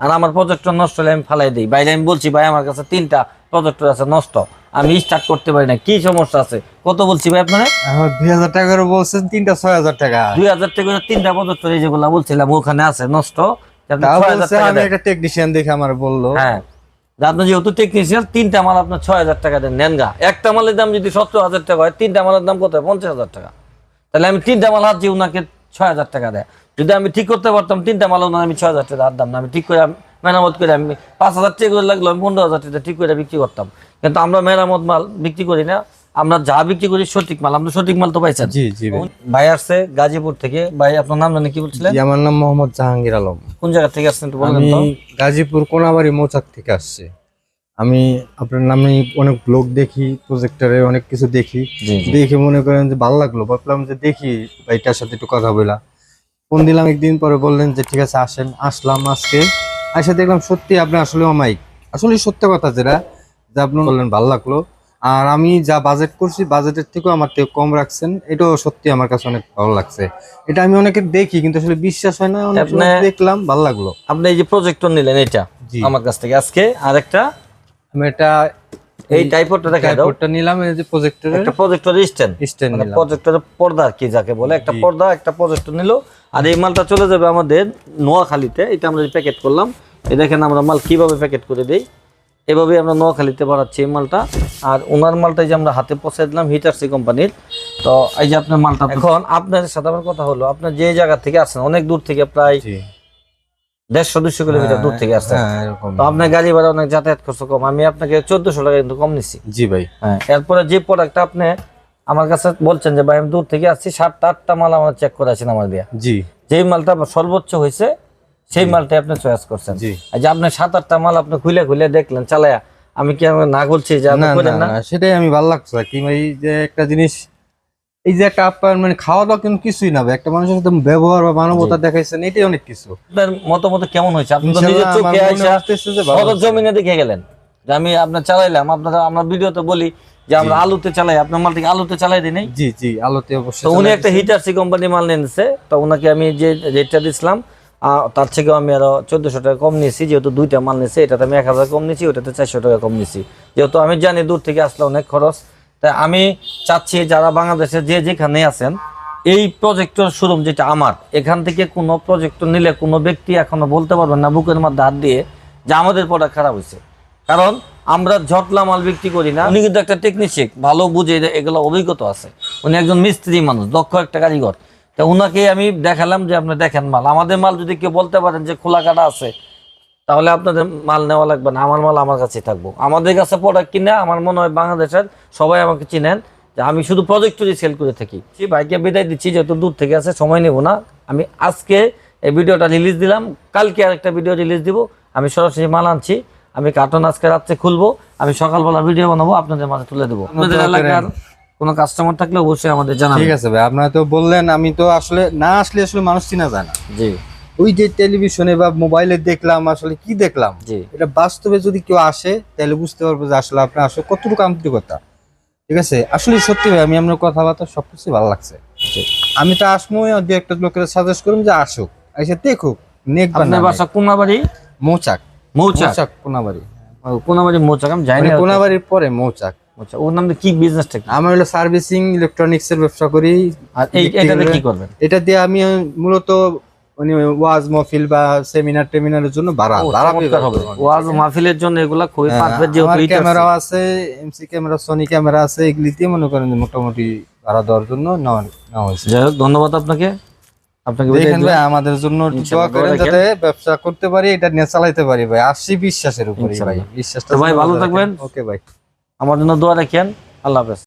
আর আমার প্রজেক্টর নষ্ট হলে আমি ফালাই দিই। বাইরে আমি বলছি ভাই আমার কাছে তিনটা প্রজেক্টর আছে নষ্ট। আমি স্টার্ট করতে পারি না। কি সমস্যা আছে? কত বলছি ভাই আপনারা? দুই হাজার টাকা করে বলছেন তিনটা ছয় হাজার টাকা। দুই হাজার টাকা তিনটা প্রজেক্টর এই যেগুলো বলছিলাম ওখানে আছে নষ্ট। আপনি তাও 6,000 বলছে টাকা আমি একটা টেকনিশিয়ান দেখে আমার বলল। হ্যাঁ। আপনি যেহেতু টেকনিশিয়ান তিনটা মাল আপনার ছয় হাজার টাকা দেন নেন গা। একটা মালের দাম যদি সতেরো হাজার টাকা হয় তিনটা মালের দাম কত পঞ্চাশ হাজার টাকা। তাহলে আমি তিনটা মাল হাত দিয়ে ওনাকে ছয় হাজার টাকা দেয়। যদি আমি ঠিক করতে পারতাম তিনটা মাল ওনার আমি ছয় হাজার টাকা দাম না আমি ঠিক করে মেরামত করে আমি পাঁচ হাজার টাকা করে লাগল আমি পনেরো হাজার টাকা ঠিক করে বিক্রি করতাম। কিন্তু আমরা মেরামত মাল বিক্রি করি না আমরা যা বিক্রি করি সঠিক মাল আমরা সঠিক মাল তো পাইছেন। জি জি ভাই। আসছে গাজীপুর থেকে। ভাই আপনার নাম জানি কি বলছিলেন? আমার নাম মোহাম্মদ জাহাঙ্গীর আলম। কোন জায়গা থেকে আসছেন একটু বলবেন তো। গাজীপুর কোনাবাড়ি মৌচাক থেকে আসছি। আমি আপনার নামে অনেক ব্লগ দেখি প্রজেক্টরে অনেক কিছু দেখি। দেখে মনে করেন যে ভালো লাগল। ভাবলাম যে দেখি ভাইটার সাথে একটু কথা বলা। ফোন দিলাম একদিন পরে বললেন যে ঠিক আছে আসেন। আসলাম আজকে। এসে দেখলাম সত্যি আপনি আসলে অমাইক আসলে সত্য কথা যেটা যে আপনি বললেন ভালো লাগল। আর আমি যা বাজেট করছি বাজেটের থেকেও আমার থেকে কম রাখছেন। এটাও সত্যি আমার কাছে অনেক ভালো লাগছে। এটা আমি অনেকে দেখি কিন্তু আসলে বিশ্বাস হয় না। দেখলাম ভালো লাগল। আপনি এই যে প্রজেক্টর নিলেন এটা আমার কাছ থেকে। আজকে আরেকটা আমি এটা এই টাইপটা দেখা দাও। ট্রাইপডটা নিলাম এই যে প্রজেক্টরের একটা প্রজেক্টর স্ট্যান্ড স্ট্যান্ড মানে নিলাম। প্রজেক্টরের পর্দা কি যাকে বলে একটা পর্দা একটা প্রজেক্টর নিল। আর এই মালটা চলে যাবে আমাদের নোয়াখালীতে। এটা আমরা প্যাকেট করলাম এই দেখেন আমরা মাল কীভাবে প্যাকেট করে দেই। এভাবে আমরা নোয়াখালীতে বাড়াচ্ছি এই মালটা। আর ওনার মালটা এই যে আমরা হাতে পৌঁছে দিলাম হিটারসি কোম্পানির। তো এই যে আপনার মালটা এখন আপনার সাথে আমার কথা হলো আপনার যে জায়গা থেকে আসছেন অনেক দূর থেকে প্রায় দেড়শো দুশো কিলোমিটার দূর থেকে আসছেন হ্যাঁ তো আপনার গাড়ি ভাড়া অনেক যাতায়াত খরচ কম। আমি আপনাকে চোদ্দশো টাকা কিন্তু কম নিচ্ছি জি ভাই। হ্যাঁ এরপরে যে প্রোডাক্টটা আপনি আমার কাছে বলছেন যে ভাই আমি দূর থেকে আসছি সাতটা আটটা মাল আমার চেক করেছেন আমার দিয়া জি। যেই মালটা সর্বোচ্চ হয়েছে সেই মালটা আপনি চয়েস করছেন। জি। যে আপনি সাত আটটা মাল আপনি খুলে খুলে দেখলেন চালায়া আমি কি না বলছি যে না, সেটাই আমি ভালো লাগছে কি। ভাই যে একটা জিনিস এই যে একটা আপ্যায়ন মানে খাওয়া দাওয়া কিন্তু কিছুই না একটা মানুষের সাথে ব্যবহার বা মানবতা দেখাইছেন এটাই অনেক কিছু। আপনার মতামত কেমন হয়েছে? আপনি তো নিজের চোখে আইসা জমিনে দেখে গেলেন। যে আমি আপনার চালাইলাম আপনারা আমরা ভিডিওতে বলি যে আমরা আলুতে চালাই আপনার মালটিকে আলুতে চালাই দিই জি জি আলুতে অবশ্যই তো উনি একটা। হিটারসি কোম্পানি মাল নিয়েছে তো ওনাকে আমি যে রেটটা দিছিলাম তার থেকেও আমি আরও চোদ্দশো টাকা কম নিয়েছি যেহেতু দুইটা মাল নিয়েছি এটাতে আমি এক হাজার কম নিয়েছি ওটাতে চারশো টাকা কম নিয়েছি। যেহেতু আমি জানি দূর থেকে আসলে অনেক খরচ তাই আমি চাচ্ছি যারা বাংলাদেশে যে যেখানে আছেন, এই প্রজেক্টর শোরুম যেটা আমার, এখান থেকে কোনো প্রজেক্টর নিলে কোনো ব্যক্তি এখনও বলতে পারবেন না, বুকের মধ্যে হাত দিয়ে যে আমাদের প্রোডাক্ট খারাপ হয়েছে। কারণ আমরা ঝটলা মাল বিক্রি করি না, উনি কিন্তু একটা টেকনিশিয়ান ভালো বুঝে এগুলো অভিজ্ঞতা আছে। উনি একজন মিস্ত্রি মানুষ, দক্ষ একটা কারিগর। তা উনাকে আমি দেখালাম যে আপনি দেখেন মাল। আমাদের মাল যদি কেউ বলতে পারেন যে খোলা কাটা আছে তাহলে আপনাদের মাল নেওয়া লাগবে না আমার মাল আমার কাছেই থাকব। আমাদের কাছে প্রোডাক্ট কিনে আমার মনে হয় বাংলাদেশের সবাই আমাকে চিনেন যে আমি শুধু প্রজেক্টরই সেল করে থাকি। সেই ভাইকে বিদায় দিচ্ছি যেহেতু দূর থেকে আছে সময় নেব না। আমি আজকে এই ভিডিওটা রিলিজ দিলাম কালকে আরেকটা ভিডিও রিলিজ দিব। আমি সরাসরি মাল আনছি আমি কার্টন আজকে রাত্রে খুলবো আমি সকালবেলা ভিডিও বানাবো আপনাদের মাঝে তুলে দেবো। আপনাদের এলাকার কোনো কাস্টমার থাকলে অবশ্যই আমাদের জানাবেন। ঠিক আছে ভাই আপনারা তো বললেন আমি তো আসলে না আসলে আসলে মানুষ চিনা যায় না। জি। ওই যে টেলিভিশনে বা মোবাইলে দেখলাম আসলে কি দেখলাম? এটা বাস্তবে যদি কেউ আসে তাহলে বুঝতে পারব যে আসলে আপনার আসলে কতটুকু আন্তরিকতা। ঠিক আছে? আসলে সত্যি ভাই আমি আপনার কথাবার্তা সবকিছু ভালো লাগছে। আমি তো আসব দু একটা লোকের সাজেস্ট করুন যে আসুক। এসে দেখুক নেক বাসা কোনাবাড়ি? মৌচাক। মৌচাক? মৌচাক কোনাবাড়ি। কোনাবাড়ি মৌচাক আমি জানি মানে কোনাবাড়ির পরে মৌচাক। আচ্ছা ওর নাম কি বিজনেসটা আমার হলো সার্ভিসিং ইলেকট্রনিক্স এর ব্যবসা করি আর কি করবেন? এটা দিয়ে আমি মূলত মানে ওয়াজ মহফিল বা সেমিনার টেমিনারের জন্য ভাড়া ভাড়া হবে। ওয়াজ মাহফিলের জন্য এগুলা খুবই হ্যাঁ, পারফেক্ট আমার যেহেতু ক্যামেরাও আছে। এমসি ক্যামেরা সনি ক্যামেরা আছে এগুলিতে মনে করেন মোটামুটি ভাড়া দেওয়ার জন্য নেওয়া হয়েছে। যাই হোক ধন্যবাদ আপনাকে। আপনাকে দেখেন ভাই আমাদের জন্য দোয়া করেন যাতে ব্যবসা করতে পারি এটা নিয়ে চালাইতে পারি ভাই। আসছি বিশ্বাসের উপরে ভাই বিশ্বাসটা ভাই ভালো থাকবেন। ওকে ভাই। আমার জন্য দোয়া রাখেন। আল্লাহ হাফেজ।